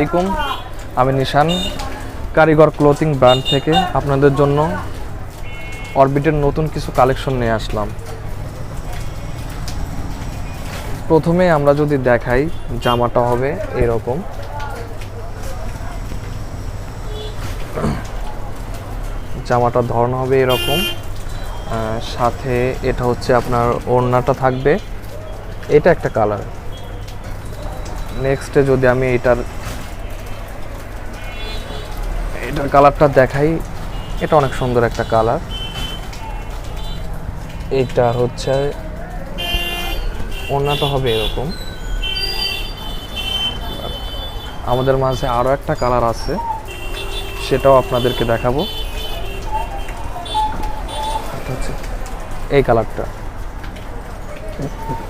আসসালামাইকুম আমি নিশান, কারিগর ক্লোথিং ব্র্যান্ড থেকে। আপনাদের জন্য অরবিটের নতুন কিছু কালেকশন নিয়ে আসলাম। প্রথমে আমরা যদি দেখাই, জামাটা হবে এরকম। জামাটার ধরন হবে এরকম। সাথে এটা হচ্ছে আপনার ওড়নাটা থাকবে। এটা একটা কালার। নেক্সটে যদি আমি এটার এটার কালারটা দেখাই। এটা অনেক সুন্দর একটা কালার। এটা হচ্ছে ওড়নাটা হবে এরকম। আমাদের মাঝে আরও একটা কালার আছে, সেটাও আপনাদেরকে দেখাবো। এই কালারটা।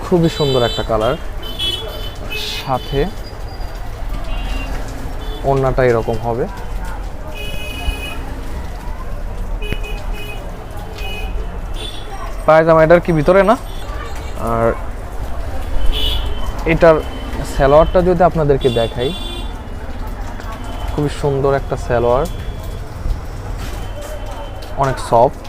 খুবই সুন্দর একটা কালার। সাথে ওড়নাটা এরকম হবে। পায়জামা এটার কি ভিতরে না? আর এটার সালোয়ারটা যদি আপনাদেরকে দেখাই, খুবই সুন্দর একটা সালোয়ার, অনেক সফট।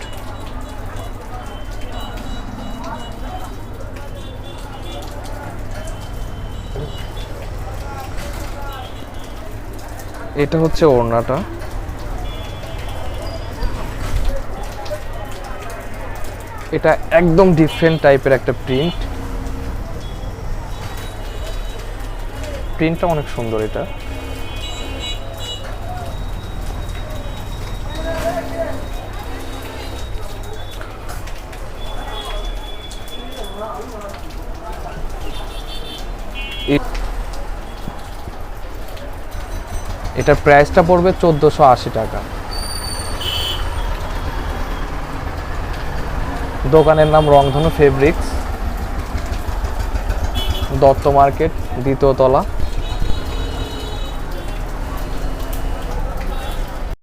এটা হচ্ছে ওড়নাটা। এটা একদম ডিফারেন্ট টাইপের একটা প্রিন্ট প্রিন্টটা অনেক সুন্দর এটা। এটার প্রাইসটা পড়বে চোদ্দোশো আশি টাকা। দোকানের নাম রংধনু ফেব্রিক্স। দত্ত মার্কেট দ্বিতীয় তলা।